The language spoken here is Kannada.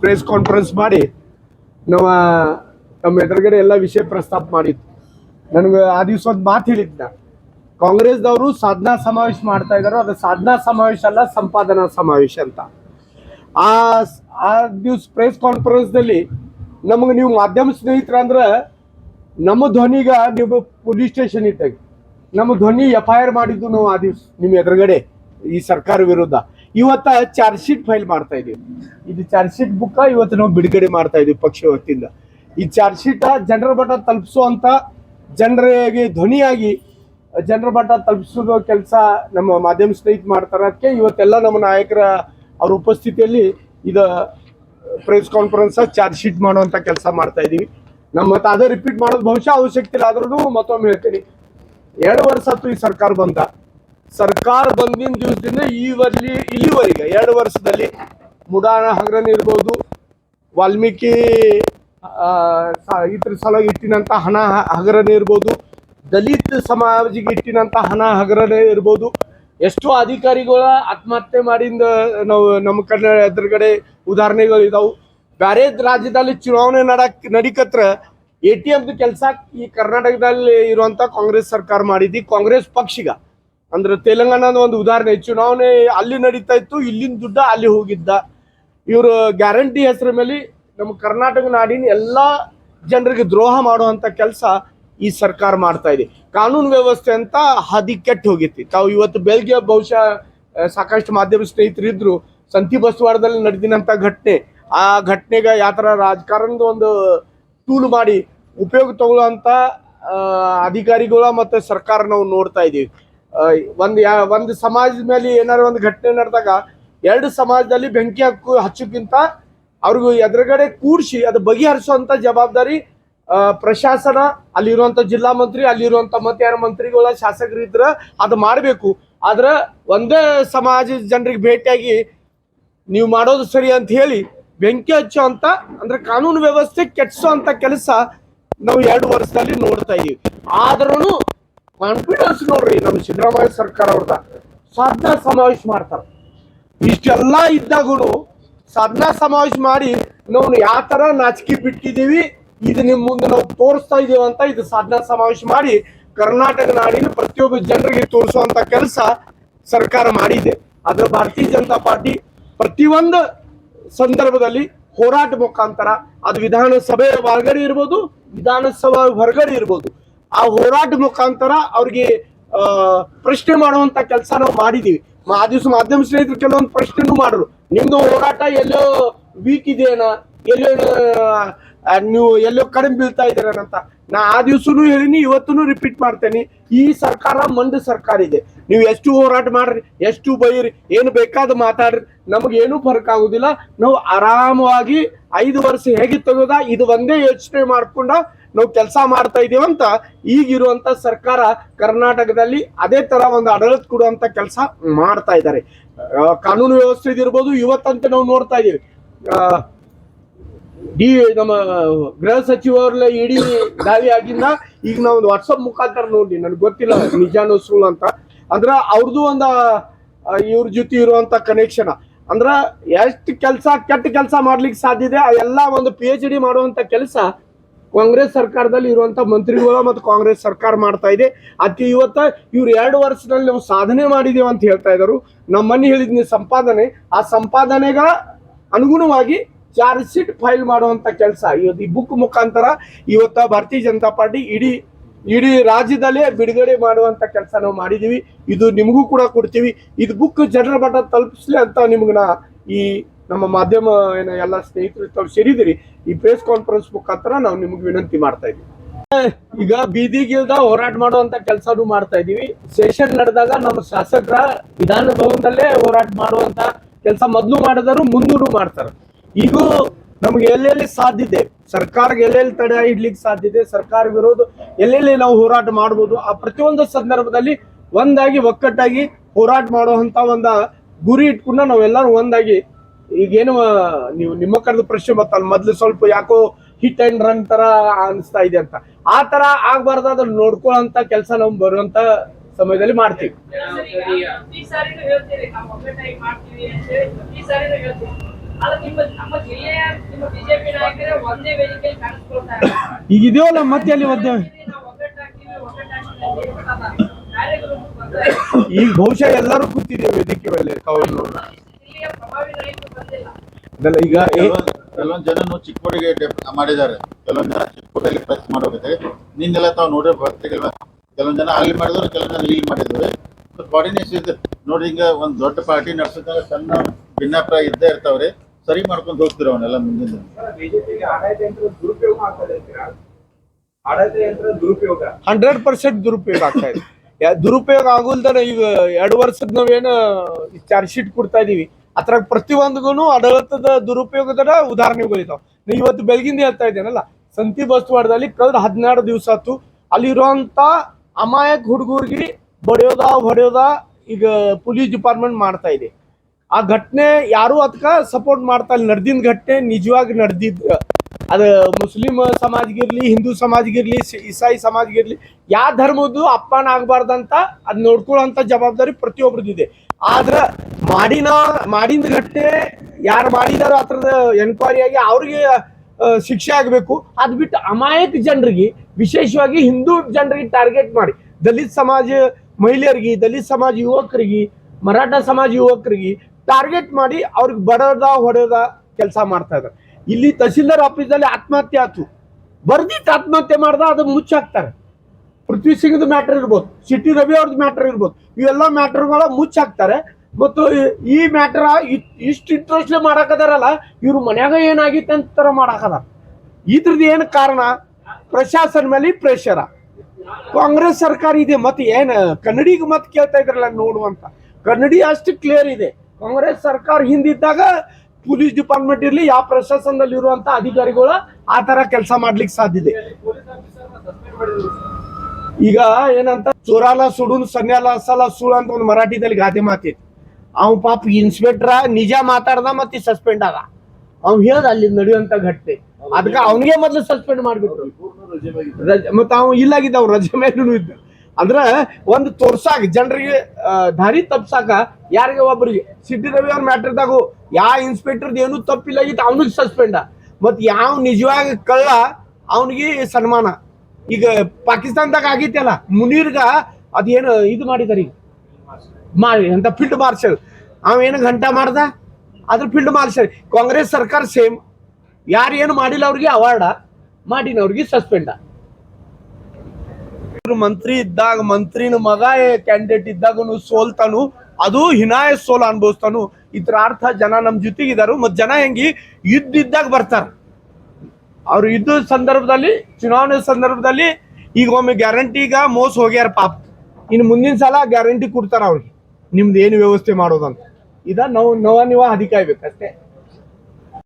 ಪ್ರೆಸ್ ಕಾನ್ಫರೆನ್ಸ್ ಮಾಡಿ ನಮ್ಮ ನಮ್ಮ ಎದುರುಗಡೆ ಎಲ್ಲ ವಿಷಯ ಪ್ರಸ್ತಾಪ ಮಾಡಿತ್ತು ನನಗೆ ಆ ದಿವಸ ಒಂದು ಮಾತು ಹೇಳಿದ್ದ ಕಾಂಗ್ರೆಸ್ದವರು ಸಾಧನಾ ಸಮಾವೇಶ ಮಾಡ್ತಾ ಇದ್ದಾರೆ ಅದು ಸಾಧನಾ ಸಮಾವೇಶ ಅಲ್ಲ, ಸಂಪಾದನಾ ಸಮಾವೇಶ ಅಂತ. ಆ ಆ ದಿವ್ಸ ಪ್ರೆಸ್ ಕಾನ್ಫರೆನ್ಸ್ದಲ್ಲಿ ನಮಗೆ ನೀವು ಮಾಧ್ಯಮ ಸ್ನೇಹಿತರಂದ್ರೆ ನಮ್ಮ ಧ್ವನಿಗ ನೀವು ಪೊಲೀಸ್ ಸ್ಟೇಷನ್ ಇಟ್ಟಾಗ ನಮ್ಮ ಧ್ವನಿ ಎಫ್ ಐ ಆರ್ ಮಾಡಿದ್ದು ನಾವು ಆ ದಿವ್ಸ ನಿಮ್ಮ ಎದುರುಗಡೆ ಈ ಸರ್ಕಾರ ವಿರುದ್ಧ. ಇವತ್ತ ಚಾರ್ಜ್ ಶೀಟ್ ಫೈಲ್ ಮಾಡ್ತಾ ಇದೀವಿ. ಇದು ಚಾರ್ಜ್ ಶೀಟ್ ಬುಕ್ ಇವತ್ತು ನಾವು ಬಿಡುಗಡೆ ಮಾಡ್ತಾ ಇದೀವಿ ಪಕ್ಷ ವತಿಯಿಂದ. ಈ ಚಾರ್ಜ್ ಶೀಟ್ ಜನರ ಮಟ್ಟ ತಲುಪಿಸುವಂತ ಜನರಿಗೆ ಧ್ವನಿಯಾಗಿ ಜನರ ಮಟ್ಟ ತಲುಪಿಸೋ ಕೆಲಸ ನಮ್ಮ ಮಾಧ್ಯಮ ಸ್ನೇಹಿತ ಮಾಡ್ತಾರೆ ಅದಕ್ಕೆ ಇವತ್ತೆಲ್ಲ ನಮ್ಮ ನಾಯಕರ ಅವ್ರ ಉಪಸ್ಥಿತಿಯಲ್ಲಿ ಇದು ಪ್ರೆಸ್ ಕಾನ್ಫರೆನ್ಸ್ ಚಾರ್ಜ್ ಶೀಟ್ ಮಾಡುವಂತ ಕೆಲಸ ಮಾಡ್ತಾ ಇದೀವಿ ನಮ್ಮ ಮತ್ತೆ ಅದೇ ರಿಪೀಟ್ ಮಾಡೋದು ಬಹುಶಃ ಅವಶ್ಯಕತೆ ಇಲ್ಲ ಆದ್ರೂ ಮತ್ತೊಮ್ಮೆ ಹೇಳ್ತೀನಿ. ಎರಡು ವರ್ಷ ಆಯ್ತು ಈ ಸರ್ಕಾರ ಬಂದ. ಸರ್ಕಾರ ಬಂದಿನ ದಿವಸದಿಂದ ಈವಲ್ಲಿ ಇಲ್ಲಿವರೆಗೆ ಎರಡು ವರ್ಷದಲ್ಲಿ ಮುಡಾಣ ಹಗರಣ ಇರ್ಬೋದು, ವಾಲ್ಮೀಕಿ ಇದ್ರ ಸಲುವಾಗಿ ಇಟ್ಟಿನಂತ ಹಣ ಹಗರಣ ಇರ್ಬೋದು, ದಲಿತ ಸಮಾಜಿಗೆ ಇಟ್ಟಿನಂತ ಹಣ ಹಗರಣ ಇರ್ಬೋದು ಎಷ್ಟೋ ಅಧಿಕಾರಿಗಳ ಆತ್ಮಹತ್ಯೆ ಮಾಡಿಂದ ನಾವು ನಮ್ಮ ಕನ್ನಡ ಎದುರುಗಡೆ ಉದಾಹರಣೆಗಳು ಇದಾವು. ಬೇರೆ ರಾಜ್ಯದಲ್ಲಿ ಚುನಾವಣೆ ನಡಕ್ ನಡಿಕತ್ರ ಎ ಟಿ ಎಂ ಕೆಲಸ ಈ ಕರ್ನಾಟಕದಲ್ಲಿ ಇರುವಂತ ಕಾಂಗ್ರೆಸ್ ಸರ್ಕಾರ ಮಾಡಿದ್ದು. ಕಾಂಗ್ರೆಸ್ ಪಕ್ಷಿಗ ಅಂದ್ರೆ ತೆಲಂಗಾಣದ ಒಂದು ಉದಾಹರಣೆ, ಚುನಾವಣೆ ಅಲ್ಲಿ ನಡೀತಾ ಇತ್ತು, ಇಲ್ಲಿನ ದುಡ್ಡ ಅಲ್ಲಿ ಹೋಗಿದ್ದ. ಇವರು ಗ್ಯಾರಂಟಿ ಹೆಸರ ಮೇಲೆ ನಮ್ಮ ಕರ್ನಾಟಕ ನಾಡಿನ ಎಲ್ಲಾ ಜನರಿಗೆ ದ್ರೋಹ ಮಾಡುವಂತ ಕೆಲಸ ಈ ಸರ್ಕಾರ ಮಾಡ್ತಾ ಇದೆ. ಕಾನೂನು ವ್ಯವಸ್ಥೆ ಅಂತ ಹದಿ ಕೆಟ್ಟು ಹೋಗೈತಿ ತಾವು ಇವತ್ತು ಬೆಳಗ್ಗೆ ಬಹುಶಃ ಸಾಕಷ್ಟು ಮಾಧ್ಯಮ ಸ್ನೇಹಿತರು ಇದ್ರು ಸಂತಿ ಬಸವಾಡದಲ್ಲಿ ನಡೆದಿನಂತ ಘಟನೆ. ಆ ಘಟನೆಗೆ ಯಾವ ಥರ ರಾಜಕಾರಣದ ಒಂದು ಟೂಲ್ ಮಾಡಿ ಉಪಯೋಗ ತಗೊಳ್ಳುವಂತ ಅಧಿಕಾರಿಗಳ ಮತ್ತೆ ಸರ್ಕಾರ ನಾವು ನೋಡ್ತಾ ಇದೀವಿ. ಒಂದು ಯಾ, ಒಂದು ಸಮಾಜದ ಮೇಲೆ ಏನಾದ್ರು ಒಂದು ಘಟನೆ ನಡೆದಾಗ ಎರಡು ಸಮಾಜದಲ್ಲಿ ಬೆಂಕಿ ಹಕ್ಕು ಹಚ್ಚೋಕ್ಕಿಂತ ಅವ್ರಿಗೂ ಎದುರುಗಡೆ ಕೂಡಿಸಿ, ಅದು ಬಗೆಹರಿಸುವಂತ ಜವಾಬ್ದಾರಿ ಪ್ರಶಾಸನ, ಅಲ್ಲಿರುವಂತ ಜಿಲ್ಲಾ ಮಂತ್ರಿ, ಅಲ್ಲಿರುವಂತ ಮತ್ತೆ ಯಾರ ಮಂತ್ರಿಗಳ ಶಾಸಕರು ಇದ್ರ ಅದು ಮಾಡಬೇಕು. ಆದ್ರ ಒಂದೇ ಸಮಾಜ ಜನರಿಗೆ ಭೇಟಿಯಾಗಿ ನೀವು ಮಾಡೋದು ಸರಿ ಅಂತ ಹೇಳಿ ಬೆಂಕಿ ಹಚ್ಚೋ ಅಂತ, ಅಂದ್ರೆ ಕಾನೂನು ವ್ಯವಸ್ಥೆ ಕೆಟ್ಸೋ ಅಂತ ಕೆಲಸ ನಾವು ಎರಡು ವರ್ಷದಲ್ಲಿ ನೋಡ್ತಾ ಇದೀವಿ ಆದ್ರೂ ಕಾನ್ಫಿಡೆನ್ಸ್ ನೋಡ್ರಿ ನಮ್ಮ ಸಿದ್ದರಾಮಯ್ಯ ಸರ್ಕಾರ ಅವ್ರದ ಸಾಧನಾ ಸಮಾವೇಶ ಮಾಡ್ತಾರೆ. ಇಷ್ಟೆಲ್ಲ ಇದ್ದಾಗೂ ಸಾಧನಾ ಸಮಾವೇಶ ಮಾಡಿ ನಾವು ಯಾವ ತರ ನಾಚಿಕೆ ಬಿಟ್ಟಿದೀವಿ ಇದು ನಿಮ್ ಮುಂದೆ ನಾವು ತೋರಿಸ್ತಾ ಇದೀವಿ ಅಂತ ಇದು ಸಾಧನಾ ಸಮಾವೇಶ ಮಾಡಿ ಕರ್ನಾಟಕ ನಾಡಿನ ಪ್ರತಿಯೊಬ್ಬ ಜನರಿಗೆ ತೋರಿಸುವಂತ ಕೆಲಸ ಸರ್ಕಾರ ಮಾಡಿದೆ. ಅದ್ರ ಭಾರತೀಯ ಜನತಾ ಪಾರ್ಟಿ ಪ್ರತಿಯೊಂದು ಸಂದರ್ಭದಲ್ಲಿ ಹೋರಾಟ ಮುಖಾಂತರ ಅದು ವಿಧಾನಸಭೆಯ ಹೊರಗಡೆ ಇರ್ಬೋದು, ವಿಧಾನಸಭಾ ಹೊರಗಡೆ ಇರ್ಬೋದು, ಆ ಹೋರಾಟ ಮುಖಾಂತರ ಅವ್ರಿಗೆ ಪ್ರಶ್ನೆ ಮಾಡುವಂತ ಕೆಲಸ ನಾವು ಮಾಡಿದೀವಿ. ಆ ದಿವಸ ಮಾಧ್ಯಮ ಸ್ನೇಹಿತರು ಕೆಲವೊಂದು ಪ್ರಶ್ನೆನೂ ಮಾಡ್ರು ನಿಮ್ದು ಹೋರಾಟ ಎಲ್ಲೋ ವೀಕ್ ಇದೆಯೇನ, ಎಲ್ಲೋ ನೀವು ಎಲ್ಲೋ ಕಡಿಮೆ ಬೀಳ್ತಾ ಅಂತ. ನಾ ಆ ದಿವ್ಸನೂ ಹೇಳಿನಿ ಇವತ್ತೂ ರಿಪೀಟ್ ಮಾಡ್ತೇನೆ. ಈ ಸರ್ಕಾರ ಮಂದ ಸರ್ಕಾರ ಇದೆ. ನೀವು ಎಷ್ಟು ಹೋರಾಟ ಮಾಡ್ರಿ, ಎಷ್ಟು ಬೈರಿ ಏನು ಬೇಕಾದ ಮಾತಾಡ್ರಿ ನಮಗೆ ಏನು ಫರ್ಕ್ ಆಗುದಿಲ್ಲ. ನಾವು ಆರಾಮವಾಗಿ ಐದು ವರ್ಷ ಹೇಗೆ ಇದು ಒಂದೇ ಯೋಚನೆ ಮಾಡ್ಕೊಂಡ ನಾವು ಕೆಲಸ ಮಾಡ್ತಾ ಇದೀವಂತ ಈಗಿರುವಂತ ಸರ್ಕಾರ ಕರ್ನಾಟಕದಲ್ಲಿ ಅದೇ ತರ ಒಂದು ಆಡಳಿತ ಕೊಡುವಂತ ಕೆಲಸ ಮಾಡ್ತಾ ಇದ್ದಾರೆ. ಕಾನೂನು ವ್ಯವಸ್ಥೆ ಇದಿರ್ಬೋದು, ಇವತ್ತಂತೆ ನಾವು ನೋಡ್ತಾ ಇದೀವಿ ಡಿ ನಮ್ಮ ಗೃಹ ಸಚಿವರ ಇಡಿ ದಾಳಿ ಆಗಿಂದ ಈಗ ನಾವು ಒಂದು ವಾಟ್ಸಪ್ ಮುಖಾಂತರ ನೋಡಿ ನನಗೆ ಗೊತ್ತಿಲ್ಲ ನಿಜಾನು ಸುಳ್ಳು ಅಂತ. ಅಂದ್ರ ಅವ್ರದ್ದು ಒಂದು ಇವ್ರ ಜೊತೆ ಇರುವಂತ ಕನೆಕ್ಷನ್ ಅಂದ್ರ ಎಷ್ಟು ಕೆಲಸ, ಕೆಟ್ಟ ಕೆಲಸ ಮಾಡ್ಲಿಕ್ಕೆ ಸಾಧ್ಯ ಇದೆ ಎಲ್ಲ ಒಂದು ಪಿ ಎಚ್ ಡಿ ಮಾಡುವಂತ ಕೆಲಸ ಕಾಂಗ್ರೆಸ್ ಸರ್ಕಾರದಲ್ಲಿ ಇರುವಂತ ಮಂತ್ರಿಗಳು ಮತ್ತು ಕಾಂಗ್ರೆಸ್ ಸರ್ಕಾರ ಮಾಡ್ತಾ ಇದೆ. ಅದಕ್ಕೆ ಇವತ್ತ ಇವ್ರು ಎರಡು ವರ್ಷದಲ್ಲಿ ನಾವು ಸಾಧನೆ ಮಾಡಿದೀವಿ ಅಂತ ಹೇಳ್ತಾ ಇದ್ರು. ನಮ್ಮನ್ನು ಮನೆ ಹೇಳಿದ್ನಿ ಸಂಪಾದನೆ, ಆ ಸಂಪಾದನೆಗ ಅನುಗುಣವಾಗಿ ಚಾರ್ಜ್ ಶೀಟ್ ಫೈಲ್ ಮಾಡುವಂತ ಕೆಲಸ. ಇವತ್ತು ಈ ಬುಕ್ ಮುಖಾಂತರ ಇವತ್ತ ಭಾರತೀಯ ಜನತಾ ಪಾರ್ಟಿ ಇಡೀ ಇಡೀ ರಾಜ್ಯದಲ್ಲೇ ಬಿಡುಗಡೆ ಮಾಡುವಂತ ಕೆಲಸ ನಾವು ಮಾಡಿದೀವಿ. ಇದು ನಿಮಗೂ ಕೂಡ ಕೊಡ್ತೀವಿ. ಇದು ಬುಕ್ ಜನರ ಮಟ್ಟ ತಲುಪಿಸ್ಲಿ ಅಂತ ನಾ ಈ ನಮ್ಮ ಮಾಧ್ಯಮ ಏನ ಎಲ್ಲ ಸ್ನೇಹಿತರು ತಾವು ಸೇರಿದಿರಿ ಈ ಪ್ರೆಸ್ ಕಾನ್ಫರೆನ್ಸ್ ಮುಖಾಂತರ ನಾವು ನಿಮ್ಗೆ ವಿನಂತಿ ಮಾಡ್ತಾ ಇದ್ದೀವಿ. ಈಗ ಬೀದಿಗಿಲ್ದ ಹೋರಾಟ ಮಾಡುವಂತ ಕೆಲಸನೂ ಮಾಡ್ತಾ ಇದೀವಿ ಸೆಷನ್ ನಡೆದಾಗ ನಮ್ಮ ಶಾಸಕರ ವಿಧಾನ ಭವನದಲ್ಲೇ ಹೋರಾಟ ಮಾಡುವಂತ ಕೆಲಸ ಮೊದಲು ಮಾಡಿದ್ರು ಮುಂದೂ ಮಾಡ್ತಾರೆ. ಈಗ ನಮ್ಗೆ ಎಲ್ಲೆಲ್ಲಿ ಸಾಧ್ಯತೆ ಸರ್ಕಾರಕ್ಕೆ ಎಲ್ಲೆಲ್ಲಿ ತಡೆ ಇಡ್ಲಿಕ್ಕೆ ಸಾಧ್ಯತೆ ಸರ್ಕಾರ ವಿರೋಧ ಎಲ್ಲೆಲ್ಲಿ ನಾವು ಹೋರಾಟ ಮಾಡ್ಬೋದು? ಆ ಪ್ರತಿಯೊಂದು ಸಂದರ್ಭದಲ್ಲಿ ಒಂದಾಗಿ ಒಕ್ಕಟ್ಟಾಗಿ ಹೋರಾಟ ಮಾಡುವಂತ ಒಂದ ಗುರಿ ಇಟ್ಕೊಂಡ ನಾವೆಲ್ಲರೂ ಒಂದಾಗಿ ಈಗೇನು ನೀವು ನಿಮ್ಮ ಕರೆದ ಪ್ರಶ್ನೆ ಬರ್ತಲ್ಲ ಮೊದ್ಲು ಸ್ವಲ್ಪ ಯಾಕೋ ಹಿಟ್ ಅಂಡ್ ರನ್ ತರ ಅನಿಸ್ತಾ ಇದೆ ಅಂತ. ಆ ತರ ಆಗ್ಬಾರ್ದು ಅದನ್ನ ನೋಡ್ಕೊಳ್ಳೋಂತ ಕೆಲಸ ನಾವು ಬರುವಂತ ಸಮಯದಲ್ಲಿ ಮಾಡ್ತೀವಿ. ಈಗ ಇದೆಯಲ್ಲ ಮತ್ತೆ ಅಲ್ಲಿ ಒದ್ದೇವೆ. ಈಗ ಬಹುಶಃ ಎಲ್ಲರೂ ಕೂತಿದ್ದೇವೆ ವೇದಿಕೆ ಮೇಲೆ ತಾವು ಜಿಲ್ಲೆಯ ಪ್ರಭಾವಿ ನಾಯಕರು ಬಂದಿಲ್ಲ. ಅದಲ್ಲ ಈಗ ಕೆಲವೊಂದು ಕೆಲವೊಂದ್ ಕೆಲವೊಂದ್ ಜನ ಚಿಕ್ಕೋಡಿಗೆ ಡೆಪ್- ಮಾಡಿದ್ದಾರೆ. ಕೆಲವೊಂದ್ ಜನ ಚಿಕ್ಕೋಡಿಯಲ್ಲಿ ಪ್ರೆಸ್ ಮಾಡೋಕೆ ನಿನ್ನೆಲ್ಲ ತಾವು ನೋಡಿದ್ರೆ ಬರ್ತಿಲ್ವಾ ಕೆಲವೊಂದ್ ಜನ ಅಲ್ಲಿ ಮಾಡಿದ್ರು ಕೆಲವೊಂದ್ ಜನ ಇಲ್ಲಿ ಮಾಡಿದ್ರು ಕೋಆರ್ಡಿನೇಷನ್ ಇದೆ ನೋಡಿ ಹಿಂಗ ಒಂದ್ ದೊಡ್ಡ ಪಾರ್ಟಿ ನಡ್ಸೋದಾಗ ಸಣ್ಣ ಭಿನ್ನಾಭಿಪ್ರಾಯ ಇದ್ದೇ ಇರ್ತಾವ್ರಿ. ಸರಿ ಮಾಡ್ಕೊಂಡು ಹೋಗ್ತಿರ ಅವನ್ನೆಲ್ಲ ಮುಂದಿನ ಹಂಡ್ರೆಡ್ ಪರ್ಸೆಂಟ್ ದುರುಪಯೋಗ ಆಗ್ತಾ ಇದೆ. ಯಾ- ದುರುಪಯೋಗ ಆಗುಲ್ದನ ಈಗ ಎರಡು ವರ್ಷದ ನಾವೇನು ಚಾರ್ಜ್ ಶೀಟ್ ಕೊಡ್ತಾ ಇದೀವಿ. ಅದ್ರಾಗ ಪ್ರತಿಯೊಂದಿಗೂ ಆಡಳಿತದ ದುರುಪಯೋಗದ ಉದಾಹರಣೆಗಳಿದಾವೆ ನೀವು ಇವತ್ತು ಬೆಳಗಿಂದ ಹೇಳ್ತಾ ಇದ್ದೇನಲ್ಲ ಸಂತಿ ಬಸ್ವಾಡದಲ್ಲಿ ಕಳೆದ ಹದಿನಾರು ದಿವಸ ಆತು ಅಲ್ಲಿರುವಂತ ಅಮಾಯಕ ಹುಡುಗರಿಗೆ ಬಡಿಯೋದ ಹೊಡೆಯೋದ ಈಗ ಪೊಲೀಸ್ ಡಿಪಾರ್ಟ್ಮೆಂಟ್ ಮಾಡ್ತಾ ಇದೆ. ಆ ಘಟನೆ ಯಾರು ಅದಕ್ಕ ಸಪೋರ್ಟ್ ಮಾಡ್ತಾ ಇಲ್ಲ. ನಡೆದಿನ ಘಟನೆ ನಿಜವಾಗಿ ನಡೆದಿದ್ದು ಅದು ಮುಸ್ಲಿಂ ಸಮಾಜಗಿರ್ಲಿ, ಹಿಂದೂ ಸಮಾಜಗಿರ್ಲಿ ಇಸಾಯಿ ಸಮಾಜಗಿರ್ಲಿ ಯಾವ ಧರ್ಮದ್ದು ಅಪ್ಪಾನ ಆಗ್ಬಾರ್ದಂತ ಅದ್ ನೋಡ್ಕೊಳ್ಳೋಂಥ ಜವಾಬ್ದಾರಿ ಪ್ರತಿಯೊಬ್ರದ್ದಿದೆ. ಆದ್ರ ಮಾಡಿನ, ಮಾಡಿದ ಘಟನೆ ಯಾರು ಮಾಡಿದಾರೋ ಅದ್ರದ ಎನ್ಕ್ವೈರಿ ಆಗಿ ಅವ್ರಿಗೆ ಶಿಕ್ಷೆ ಆಗಬೇಕು. ಅದ್ ಬಿಟ್ಟು ಅಮಾಯಕ ಜನರಿಗೆ ವಿಶೇಷವಾಗಿ ಹಿಂದೂ ಜನರಿಗೆ ಟಾರ್ಗೆಟ್ ಮಾಡಿ. ದಲಿತ ಸಮಾಜ ಮಹಿಳೆಯರಿಗೆ, ದಲಿತ ಸಮಾಜ ಯುವಕರಿಗೆ, ಮರಾಠ ಸಮಾಜ ಯುವಕರಿಗೆ ಟಾರ್ಗೆಟ್ ಮಾಡಿ ಅವ್ರಿಗೆ ಬಡದ, ಹೊಡೆದ ಕೆಲಸ ಮಾಡ್ತಾ ಇದ್ದಾರೆ. ಇಲ್ಲಿ ತಹಸೀಲ್ದಾರ್ ಆಫೀಸಲ್ಲಿ ಆತ್ಮಹತ್ಯೆ ಆಯ್ತು. ಬರ್ದಿಟ್ಟು ಆತ್ಮಹತ್ಯೆ ಮಾಡ್ದ ಅದು ಮುಚ್ಚಾಕ್ತಾರೆ. ಪೃಥ್ವಿ ಸಿಂಗ್ದು ಮ್ಯಾಟರ್ ಇರ್ಬೋದು, ಸಿಟಿ ರವಿ ಅವ್ರದ್ದು ಮ್ಯಾಟರ್ ಇರ್ಬೋದು, ಇವೆಲ್ಲ ಮ್ಯಾಟರ್ಗಳ ಮುಚ್ಚಾಕ್ತಾರೆ. ಮತ್ತು ಈ- ಮ್ಯಾಟರ್ ಇಷ್ಟು ಇಂಟ್ರೆಸ್ಟ್ ಮಾಡಾಕದಾರಲ್ಲ ಇವ್ರು ಮನ್ಯಾಗ ಏನಾಗಿತ್ತು ಅಂತ ಥರ ಮಾಡಾಕದಾರ ಇದ್ರದ್ದು ಏನು ಕಾರಣ? ಪ್ರಶಾಸನ ಮೇಲೆ ಪ್ರೆಷರ ಕಾಂಗ್ರೆಸ್ ಸರ್ಕಾರ ಇದೆ. ಮತ್ತೆ ಏನು ಕನ್ನಡಿಗೆ ಮತ್ತೆ ಕೇಳ್ತಾ ಇದ್ರಲ್ಲ ನೋಡುವಂತ ಕನ್ನಡಿ ಅಷ್ಟು ಕ್ಲಿಯರ್ ಇದೆ. ಕಾಂಗ್ರೆಸ್ ಸರ್ಕಾರ ಹಿಂದಿದ್ದಾಗ ಪೊಲೀಸ್ ಡಿಪಾರ್ಟ್ಮೆಂಟ್ ಇರಲಿ ಯಾವ ಪ್ರಶಾಸನದಲ್ಲಿ ಇರುವಂತ ಅಧಿಕಾರಿಗಳು ಆ ತರ ಕೆಲಸ ಮಾಡ್ಲಿಕ್ಕೆ ಸಾಧ್ಯ ಇದೆ. ಈಗ ಏನಂತ ಚೋರಾಲ ಸುಡುನ್ ಸನ್ಯಾಲ ಸಲ ಸುಳು ಅಂತ ಒಂದು ಮರಾಠಿದಲ್ಲಿ ಗಾದೆ ಮಾತಿತ್ತು ಅವ್ ಪಾಪ ಇನ್ಸ್ಪೆಕ್ಟರ್ ನಿಜ ಮಾತಾಡ್ದ ಮತ್ತೆ ಸಸ್ಪೆಂಡ್ ಆದ. ಅವ್ ಹೇಳ್ದ ಅಲ್ಲಿ ನಡೆಯುವಂತ ಘಟನೆ. ಅದಕ್ಕೆ ಅವನಿಗೆ ಮೊದಲು ಸಸ್ಪೆಂಡ್ ಮಾಡ್ಬಿಟ್ರು. ರಜೆ ಮತ್ತೆ ಅವ್ ಇಲ್ಲಾಗಿದ್ದ ಅವ್ರು ರಜೆ ಮೇಲೂ ಇದ್ದ. ಅಂದ್ರ ಒಂದು ತೋರ್ಸಾಕ, ಜನರಿಗೆ ದಾರಿ ತಪ್ಸಾಕ ಯಾರಿಗೆ ಒಬ್ಬರಿಗೆ ಸಿದ್ದಿ ರವಿ ಅವ್ರ ಮ್ಯಾಟ್ರದಾಗು ಯಾವ ಇನ್ಸ್ಪೆಕ್ಟರ್ ಏನು ತಪ್ಪಿಲ್ಲಾಗಿತ್ತು ಅವನಿಗೆ ಸಸ್ಪೆಂಡ್ ಮತ್ ಯಾವ ನಿಜವಾಗಿ ಕಳ್ಳ, ಅವನಿಗೆ ಸನ್ಮಾನ. ಈಗ ಪಾಕಿಸ್ತಾನದಾಗ ಆಗೈತಲ್ಲ, ಮುನೀರ್ಗ ಅದೇನು ಇದು ಮಾಡಿದಾರೀಗ ಮಾಡಿ ಅಂತ ಫೀಲ್ಡ್ ಮಾರ್ಷಲ್ ಅವ ಏನು ಗಂಟ ಮಾಡ್ದ? ಅದ್ರ ಫೀಲ್ಡ್ ಮಾರ್ಷಲ್ ಕಾಂಗ್ರೆಸ್ ಸರ್ಕಾರ ಸೇಮ್ ಯಾರು ಏನು ಮಾಡಿಲ್ಲ ಅವ್ರಿಗೆ ಅವಾರ್ಡ ಮಾಡಿನವ್ರಿಗೆ ಸಸ್ಪೆಂಡ ಮಂತ್ರಿ ಇದ್ದಾಗ ಮಂತ್ರಿನ ಮಗ ಕ್ಯಾಂಡಿಡೇಟ್ ಇದ್ದಾಗನು ಸೋಲ್ತಾನು, ಅದು ಹಿನಾಯ ಸೋಲ ಅನುಭವಿಸ್ತಾನು. ಇದ್ರ ಅರ್ಥ ಜನ ನಮ್ ಜೊತೆಗಿದಾರು ಮತ್ ಜನ ಹೆಂಗಿ ಯುದ್ಧ ಇದ್ದಾಗ ಬರ್ತಾರ. ಅವ್ರು ಇದ್ದ ಸಂದರ್ಭದಲ್ಲಿ, ಚುನಾವಣೆ ಸಂದರ್ಭದಲ್ಲಿ ಈಗ ಒಮ್ಮೆ ಗ್ಯಾರಂಟಿಗ ಮೋಸ ಹೋಗ್ಯಾರ ಪಾಪ. ಇನ್ನು ಮುಂದಿನ ಸಲ ಗ್ಯಾರಂಟಿ ಕೊಡ್ತಾರ ಅವ್ರಿಗೆ. ನಿಮ್ದು ಏನು ವ್ಯವಸ್ಥೆ ಮಾಡೋದಂತ. ಇದ ನಾವು ನವ ನೀವ ಅಧಿಕಾಯ್ಬೇಕಷ್ಟೇ